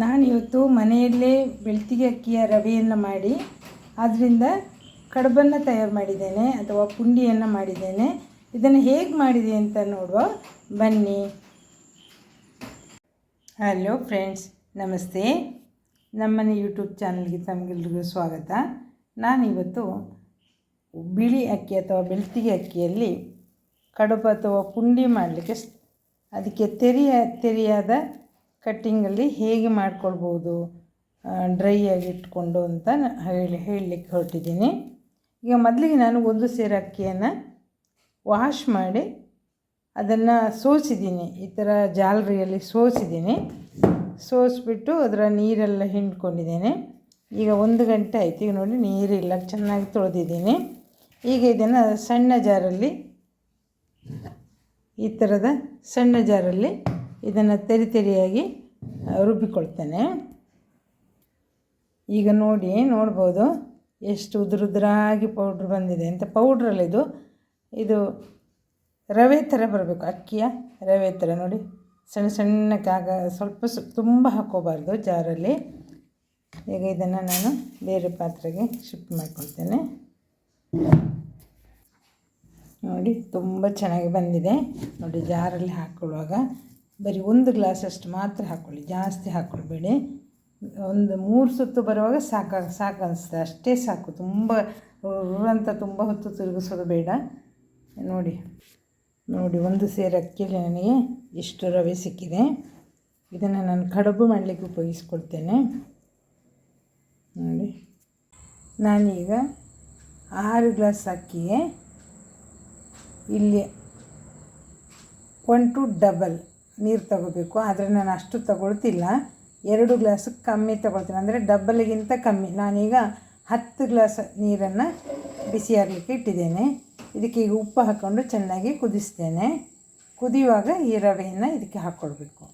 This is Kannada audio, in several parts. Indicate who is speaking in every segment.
Speaker 1: ನಾನಿವತ್ತು ಮನೆಯಲ್ಲೇ ಬೆಳ್ತಿಗೆ ಅಕ್ಕಿಯ ರವೆಯನ್ನು ಮಾಡಿ ಅದರಿಂದ ಕಡುಬನ್ನು ತಯಾರು ಮಾಡಿದ್ದೇನೆ ಅಥವಾ ಪುಂಡಿಯನ್ನು ಮಾಡಿದ್ದೇನೆ. ಇದನ್ನು ಹೇಗೆ ಮಾಡಿದೆ ಅಂತ ನೋಡುವ, ಬನ್ನಿ. ಹಲೋ ಫ್ರೆಂಡ್ಸ್ ನಮಸ್ತೆ. ನಮ್ಮನೆ ಯೂಟ್ಯೂಬ್ ಚಾನಲ್ಗೆ ತಮಗೆಲ್ರಿಗೂ ಸ್ವಾಗತ. ನಾನಿವತ್ತು ಬಿಳಿ ಅಕ್ಕಿ ಅಥವಾ ಬೆಳ್ತಿಗೆ ಅಕ್ಕಿಯಲ್ಲಿ ಕಡುಬು ಅಥವಾ ಪುಂಡಿ ಮಾಡಲಿಕ್ಕೆ ಅದಕ್ಕೆ ತೆರೆಯ, ತೆರೆಯಾದ ಕಟ್ಟಿಂಗಲ್ಲಿ ಹೇಗೆ ಮಾಡ್ಕೊಳ್ಬೋದು ಡ್ರೈ ಆಗಿ ಇಟ್ಕೊಂಡು ಅಂತ ಹೇಳಿ, ಹೇಳಲಿಕ್ಕೆ ಹೊರಟಿದ್ದೀನಿ. ಈಗ ಮೊದಲಿಗೆ ನಾನು ಒಂದು ಸೇರು ಅಕ್ಕಿಯನ್ನು ವಾಶ್ ಮಾಡಿ ಅದನ್ನು ಸೋಸಿದ್ದೀನಿ. ಈ ಥರ ಜಾಲರಿಯಲ್ಲಿ ಸೋಸಿದ್ದೀನಿ. ಸೋಸಿಬಿಟ್ಟು ಅದರ ನೀರೆಲ್ಲ ಹಿಂಡ್ಕೊಂಡಿದ್ದೇನೆ. ಈಗ ಒಂದು ಗಂಟೆ ಆಯ್ತು. ಈಗ ನೋಡಿ ನೀರಿಲ್ಲ ಚೆನ್ನಾಗಿ ತೊಳೆದಿದ್ದೀನಿ. ಈಗ ಇದನ್ನು ಸಣ್ಣ ಜಾರಲ್ಲಿ ಈ ಥರದ ಸಣ್ಣ ಜಾರಲ್ಲಿ ಇದನ್ನು ತೆರಿ ತೆರಿಯಾಗಿ ರುಬ್ಬಿಕೊಳ್ತೇನೆ. ಈಗ ನೋಡಿ, ನೋಡ್ಬೋದು ಎಷ್ಟು ಉದುರುದ್ರಾಗಿ ಪೌಡ್ರ್ ಬಂದಿದೆ. ಅಂತ ಪೌಡ್ರಲ್ಲಿ ಇದು? ಇದು ರವೆ ಥರ ಬರಬೇಕು, ಅಕ್ಕಿಯ ರವೆ ಥರ. ನೋಡಿ, ಸಣ್ಣ ಸಣ್ಣಕ್ಕಾಗ ಸ್ವಲ್ಪ ಸ್ವಲ್ಪ ತುಂಬ ಹಾಕೋಬಾರ್ದು ಜಾರಲ್ಲಿ. ಈಗ ಇದನ್ನು ನಾನು ಬೇರೆ ಪಾತ್ರೆಗೆ ಶಿಫ್ಟ್ ಮಾಡ್ಕೊಳ್ತೇನೆ. ನೋಡಿ, ತುಂಬ ಚೆನ್ನಾಗಿ ಬಂದಿದೆ. ನೋಡಿ, ಜಾರಲ್ಲಿ ಹಾಕ್ಕೊಳ್ಳುವಾಗ ಬರೀ ಒಂದು ಗ್ಲಾಸಷ್ಟು ಮಾತ್ರ ಹಾಕ್ಕೊಳ್ಳಿ ಜಾಸ್ತಿ ಹಾಕ್ಕೊಳ್ಬೇಡಿ ಒಂದು ಮೂರು ಸುತ್ತು ಬರುವಾಗ ಸಾಕು ಸಾಕು ಅನಿಸ್ತದೆ ಅಷ್ಟೇ ಸಾಕು. ತುಂಬ ಅಂತ ತುಂಬ ಹೊತ್ತು ತಿರುಗಿಸೋದು ಬೇಡ. ನೋಡಿ ನೋಡಿ, ಒಂದು ಸೇರು ಅಕ್ಕಿಯಲ್ಲಿ ನನಗೆ ಇಷ್ಟು ರವೆ ಸಿಕ್ಕಿದೆ. ಇದನ್ನು ನಾನು ಕಡುಬು ಮಾಡಲಿಕ್ಕೆ ಉಪಯೋಗಿಸ್ಕೊಳ್ತೇನೆ. ನೋಡಿ, ನಾನೀಗ ಆರು ಗ್ಲಾಸ್ ಅಕ್ಕಿಗೆ ಇಲ್ಲಿ ಒನ್ ಟು ಡಬಲ್ ನೀರು ತಗೋಬೇಕು, ಆದರೆ ನಾನು ಅಷ್ಟು ತಗೊಳ್ತಿಲ್ಲ. ಎರಡು ಗ್ಲಾಸ್ ಕಮ್ಮಿ ತಗೊಳ್ತೀನಿ. ಅಂದರೆ ಡಬ್ಬಲ್ಗಿಂತ ಕಮ್ಮಿ. ನಾನೀಗ ಹತ್ತು ಗ್ಲಾಸ್ ನೀರನ್ನು ಬಿಸಿಯಾಗಲಿಕ್ಕೆ ಇಟ್ಟಿದ್ದೇನೆ. ಇದಕ್ಕೆ ಈಗ ಉಪ್ಪು ಹಾಕ್ಕೊಂಡು ಚೆನ್ನಾಗಿ ಕುದಿಸ್ತೇನೆ. ಕುದಿಯುವಾಗ ಈ ರವೆಯನ್ನು ಇದಕ್ಕೆ ಹಾಕ್ಕೊಳ್ಬೇಕು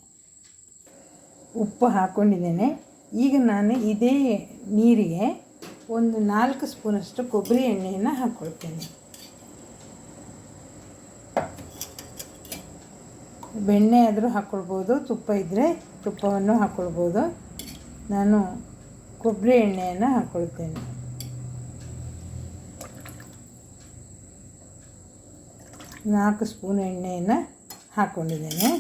Speaker 1: ಉಪ್ಪು ಹಾಕ್ಕೊಂಡಿದ್ದೇನೆ ಈಗ ನಾನು ಇದೇ ನೀರಿಗೆ ಒಂದು ನಾಲ್ಕು ಸ್ಪೂನಷ್ಟು ಕೊಬ್ಬರಿ ಎಣ್ಣೆಯನ್ನು ಹಾಕ್ಕೊಳ್ತೇನೆ ಬೆಣ್ಣೆ ಆದರೂ ಹಾಕ್ಕೊಳ್ಬೋದು ತುಪ್ಪ ಇದ್ದರೆ ತುಪ್ಪವನ್ನು ಹಾಕ್ಕೊಳ್ಬೋದು ನಾನು ಕೊಬ್ಬರಿ ಎಣ್ಣೆಯನ್ನು ಹಾಕ್ಕೊಳ್ತೇನೆ ನಾಲ್ಕು ಸ್ಪೂನ್ ಎಣ್ಣೆಯನ್ನು ಹಾಕ್ಕೊಂಡಿದ್ದೇನೆ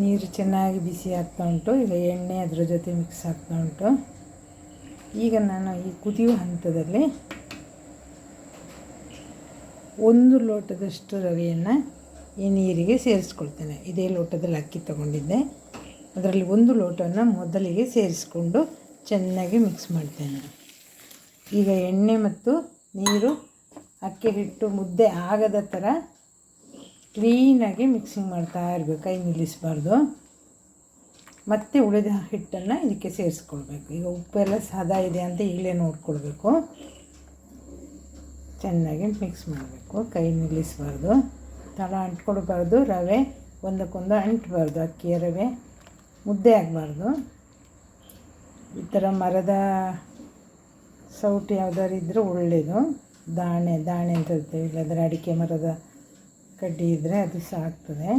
Speaker 1: ನೀರು ಚೆನ್ನಾಗಿ ಬಿಸಿ ಆಗ್ತಾ ಉಂಟು. ಈಗ ಎಣ್ಣೆ ಅದರ ಜೊತೆ ಮಿಕ್ಸ್ ಆಗ್ತಾ ಉಂಟು. ಈಗ ನಾನು ಈ ಕುದಿಯುವ ಹಂತದಲ್ಲಿ ಒಂದು ಲೋಟದಷ್ಟು ರವೆಯನ್ನು ಈ ನೀರಿಗೆ ಸೇರಿಸ್ಕೊಳ್ತೇನೆ. ಇದೇ ಲೋಟದಲ್ಲಿ ಅಕ್ಕಿ ತಗೊಂಡಿದ್ದೆ. ಅದರಲ್ಲಿ ಒಂದು ಲೋಟವನ್ನು ಮೊದಲಿಗೆ ಸೇರಿಸ್ಕೊಂಡು ಚೆನ್ನಾಗಿ ಮಿಕ್ಸ್ ಮಾಡ್ತೇನೆ. ಈಗ ಎಣ್ಣೆ ಮತ್ತು ನೀರು ಅಕ್ಕಿ ಹಿಟ್ಟು ಮುದ್ದೆ ಆಗದ ಥರ ಕ್ಲೀನಾಗಿ ಮಿಕ್ಸಿಂಗ್ ಮಾಡ್ತಾ ಇರಬೇಕು. ಕೈ ನಿಲ್ಲಿಸಬಾರ್ದು. ಮತ್ತೆ ಉಳಿದ ಹಿಟ್ಟನ್ನು ಇದಕ್ಕೆ ಸೇರಿಸ್ಕೊಳ್ಬೇಕು. ಈಗ ಉಪ್ಪೆಲ್ಲ ಸದಾ ಇದೆ ಅಂತ ಈಗಲೇ ನೋಡ್ಕೊಳ್ಬೇಕು. ಚೆನ್ನಾಗಿ ಮಿಕ್ಸ್ ಮಾಡಬೇಕು. ಕೈ ನಿಲ್ಲಿಸಬಾರ್ದು. ತಳ ಅಂಟ್ಕೊಡ್ಬಾರ್ದು ರವೆ ಒಂದಕ್ಕೊಂದು ಅಂಟಬಾರ್ದು ಅಕ್ಕಿಯ ರವೆ ಮುದ್ದೆ ಆಗಬಾರ್ದು. ಈ ಥರ ಮರದ ಸೌಟು ಯಾವ್ದಾದ್ರು ಇದ್ದರೆ ಒಳ್ಳೆಯದು ದಾಣೆ ದಾಣೆ ಅಂತ ಹೇಳ್ತೀವಿ ಇಲ್ಲಾಂದರೆ ಅಡಿಕೆ ಮರದ ಕಡ್ಡಿ ಇದ್ದರೆ ಅದು ಸಾಕ್ತದೆ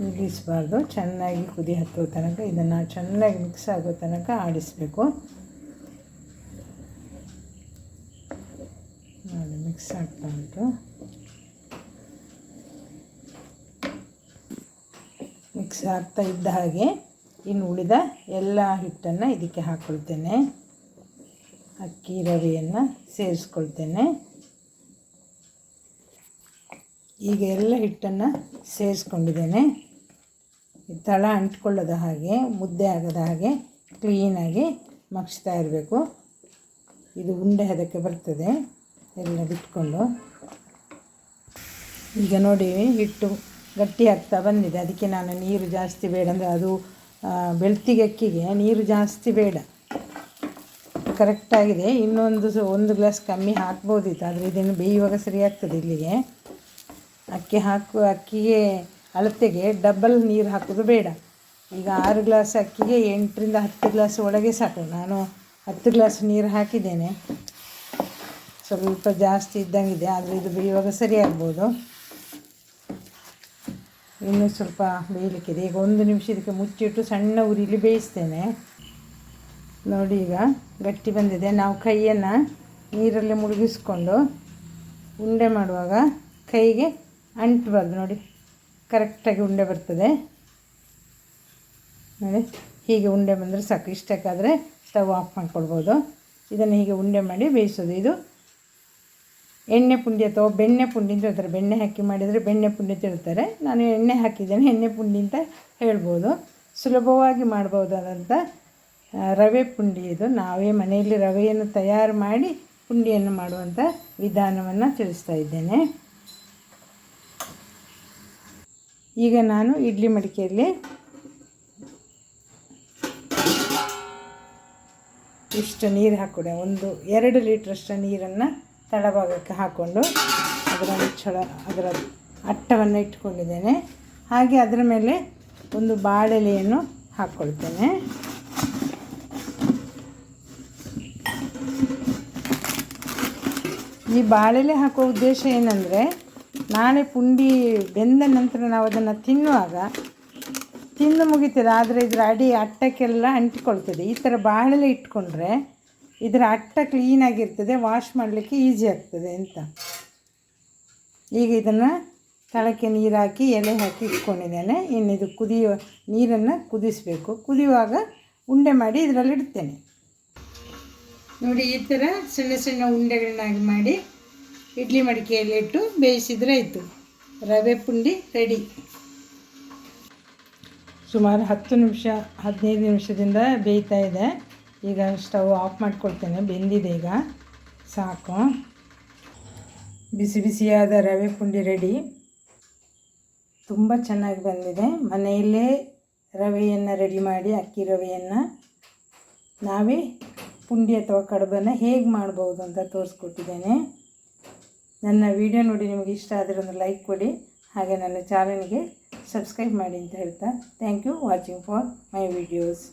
Speaker 1: ನಿಲ್ಲಿಸಬಾರ್ದು. ಚೆನ್ನಾಗಿ ಕುದಿ ಹತ್ತೋ ತನಕ ಇದನ್ನು ಚೆನ್ನಾಗಿ ಮಿಕ್ಸ್ ಆಗೋ ತನಕ ಆಡಿಸಬೇಕು ನೋಡಿ ಮಿಕ್ಸ್ ಮಾಡಿಕೊಂಡು ಮಿಕ್ಸ್ ಆಗ್ತಾ ಇದ್ದ ಹಾಗೆ ಇನ್ನು ಉಳಿದ ಎಲ್ಲ ಹಿಟ್ಟನ್ನು ಇದಕ್ಕೆ ಹಾಕ್ಕೊಳ್ತೇನೆ ಅಕ್ಕಿ, ರವೆಯನ್ನು ಸೇರಿಸ್ಕೊಳ್ತೇನೆ. ಈಗ ಎಲ್ಲ ಹಿಟ್ಟನ್ನು ಸೇರಿಸ್ಕೊಂಡಿದ್ದೇನೆ. ತಳ ಅಂಟ್ಕೊಳ್ಳೋದ ಹಾಗೆ, ಮುದ್ದೆ ಆಗದ ಹಾಗೆ ಕ್ಲೀನಾಗಿ ಮಗ್ಸ್ತಾ ಇರಬೇಕು. ಇದು ಉಂಡೆ ಅದಕ್ಕೆ ಬರ್ತದೆ. ಎಲ್ಲ ಬಿಟ್ಕೊಂಡು ಈಗ ನೋಡಿ ಹಿಟ್ಟು ಗಟ್ಟಿ ಆಗ್ತಾ ಬಂದಿದೆ. ಅದಕ್ಕೆ ನಾನು ನೀರು ಜಾಸ್ತಿ ಬೇಡ ಅಂದರೆ ಅದು ಬೆಳ್ತಿಗೆ ಅಕ್ಕಿಗೆ ನೀರು ಜಾಸ್ತಿ ಬೇಡ. ಕರೆಕ್ಟಾಗಿದೆ. ಇನ್ನೊಂದು ಒಂದು ಗ್ಲಾಸ್ ಕಮ್ಮಿ ಹಾಕ್ಬೋದಿತ್ತು, ಆದರೆ ಇದನ್ನು ಬೇಯುವಾಗ ಸರಿಯಾಗ್ತದೆ ಇಲ್ಲಿಗೆ. ಅಕ್ಕಿ ಹಾಕು, ಅಕ್ಕಿಗೆ, ಅಳತೆಗೆ ಡಬಲ್ ನೀರು ಹಾಕೋದು ಬೇಡ. ಈಗ ಆರು ಗ್ಲಾಸ್ ಅಕ್ಕಿಗೆ ಎಂಟರಿಂದ ಹತ್ತು ಗ್ಲಾಸ್ ಒಳಗೆ ಸಾಕು. ನಾನು ಹತ್ತು ಗ್ಲಾಸ್ ನೀರು ಹಾಕಿದ್ದೇನೆ. ಸ್ವಲ್ಪ ಜಾಸ್ತಿ ಇದ್ದಂಗಿದೆ ಆದರೆ ಇದು ಬೇಯುವಾಗ ಸರಿ ಆಗ್ಬೋದು. ಇನ್ನೂ ಸ್ವಲ್ಪ ಬೇಯಲಿಕ್ಕಿದೆ. ಈಗ ಒಂದು ನಿಮಿಷ ಇದಕ್ಕೆ ಮುಚ್ಚಿಟ್ಟು ಸಣ್ಣ ಉರಿಲಿ ಬೇಯಿಸ್ತೇನೆ. ನೋಡಿ ಈಗ ಗಟ್ಟಿ ಬಂದಿದೆ. ನಾವು ಕೈಯನ್ನು ನೀರಲ್ಲಿ ಮುಳುಗಿಸ್ಕೊಂಡು ಉಂಡೆ ಮಾಡುವಾಗ ಕೈಗೆ ಅಂಟಬಾರ್ದು. ನೋಡಿ, ಕರೆಕ್ಟಾಗಿ ಉಂಡೆ ಬರ್ತದೆ. ನೋಡಿ, ಹೀಗೆ ಉಂಡೆ ಬಂದರೆ ಸಾಕು. ಇಷ್ಟಕ್ಕಾದರೆ ಸ್ಟವ್ ಆಫ್ ಮಾಡ್ಕೊಳ್ಬೋದು. ಇದನ್ನು ಹೀಗೆ ಉಂಡೆ ಮಾಡಿ ಬೇಯಿಸೋದು. ಇದು ಎಣ್ಣೆ ಪುಂಡಿ ಅಥವಾ ಬೆಣ್ಣೆ ಪುಂಡಿ ಅಂತ ಹೇಳ್ತಾರೆ. ಬೆಣ್ಣೆ ಹಾಕಿ ಮಾಡಿದರೆ ಬೆಣ್ಣೆ ಪುಂಡಿ ಅಂತ ಹೇಳ್ತಾರೆ. ನಾನು ಎಣ್ಣೆ ಹಾಕಿದ್ದೇನೆ. ಎಣ್ಣೆ ಪುಂಡಿ ಅಂತ ಹೇಳ್ಬೋದು. ಸುಲಭವಾಗಿ ಮಾಡ್ಬೋದಾದಂಥ ರವೆ ಪುಂಡಿ ಇದು. ನಾವೇ ಮನೆಯಲ್ಲಿ ರವೆಯನ್ನು ತಯಾರು ಮಾಡಿ ಪುಂಡಿಯನ್ನು ಮಾಡುವಂಥ ವಿಧಾನವನ್ನು ತಿಳಿಸ್ತಾ ಇದ್ದೇನೆ. ಈಗ ನಾನು ಇಡ್ಲಿ ಮಡಿಕೆಯಲ್ಲಿ ಇಷ್ಟು ನೀರು ಹಾಕ್ಕೊಡೆ. ಒಂದು ಎರಡು ಲೀಟ್ರಷ್ಟು ನೀರನ್ನು ತಳಭಾಗಕ್ಕೆ ಹಾಕ್ಕೊಂಡು ಅದರ ಮುಚ್ಚಳ, ಅದರ ಅಟ್ಟವನ್ನು ಇಟ್ಕೊಂಡಿದ್ದೇನೆ. ಹಾಗೆ ಅದರ ಮೇಲೆ ಒಂದು ಬಾಳೆಲೆಯನ್ನು ಹಾಕ್ಕೊಳ್ತೇನೆ. ಈ ಬಾಳೆಲೆ ಹಾಕೋ ಉದ್ದೇಶ ಏನಂದರೆ, ನಾಳೆ ಪುಂಡಿ ಬೆಂದ ನಂತರ ನಾವು ಅದನ್ನು ತಿನ್ನುವಾಗ, ತಿಂದು ಮುಗಿತದೆ ಆದರೆ ಇದರ ಅಡಿ ಅಟ್ಟಕ್ಕೆಲ್ಲ ಅಂಟಿಕೊಳ್ತದೆ. ಈ ಥರ ಬಾಳೆಲೆ ಇಟ್ಕೊಂಡ್ರೆ ಇದರ ಅಟ್ಟ ಕ್ಲೀನಾಗಿರ್ತದೆ ವಾಶ್ ಮಾಡಲಿಕ್ಕೆ ಈಸಿ ಆಗ್ತದೆ ಅಂತ. ಈಗ ಇದನ್ನು ತಳಕ್ಕೆ ನೀರು ಹಾಕಿ, ಎಲೆ ಹಾಕಿ ಇಟ್ಕೊಂಡಿದ್ದೇನೆ. ಇನ್ನು ಇದು ಕುದಿಯುವ ನೀರನ್ನು ಕುದಿಸಬೇಕು. ಕುದಿಯುವಾಗ ಉಂಡೆ ಮಾಡಿ ಇದರಲ್ಲಿ ಇಡ್ತೇನೆ. ನೋಡಿ, ಈ ಥರ ಸಣ್ಣ ಸಣ್ಣ ಉಂಡೆಗಳನ್ನಾಗಿ ಮಾಡಿ ಇಡ್ಲಿ ಮಡಿಕೆಯಲ್ಲಿ ಇಟ್ಟು ಬೇಯಿಸಿದ್ರೆ ಆಯಿತು. ರವೆ ಪುಂಡಿ ರೆಡಿ ಸುಮಾರು ಹತ್ತು ನಿಮಿಷ, ಹದಿನೈದು ನಿಮಿಷದಿಂದ ಬೇಯ್ತಾ ಇದೆ. ಈಗ ಸ್ಟವ್ ಆಫ್ ಮಾಡ್ಕೊಳ್ತೇನೆ, ಬೆಂದಿದೆ ಈಗ. ಸಾಕು. ಬಿಸಿ ಬಿಸಿಯಾದ ರವೆ ಪುಂಡಿ ರೆಡಿ. ತುಂಬ ಚೆನ್ನಾಗಿ ಬಂದಿದೆ. ಮನೆಯಲ್ಲೇ ರವೆಯನ್ನು ರೆಡಿ ಮಾಡಿ, ಅಕ್ಕಿ ರವೆಯನ್ನು ನಾವೇ ಪುಂಡಿ ಅಥವಾ ಕಡುಬನ್ನು ಹೇಗೆ ಮಾಡ್ಬೋದು ಅಂತ ತೋರಿಸ್ಕೊಟ್ಟಿದ್ದೇನೆ. ನನ್ನ ವಿಡಿಯೋ ನೋಡಿ ನಿಮಗೆ ಇಷ್ಟ ಆದರೆ ಒಂದು ಲೈಕ್ ಕೊಡಿ. ಹಾಗೆ ನನ್ನ ಚಾನಲ್ಗೆ ಸಬ್ಸ್ಕ್ರೈಬ್ ಮಾಡಿ ಅಂತ ಹೇಳ್ತಾ. Thank you watching for my videos.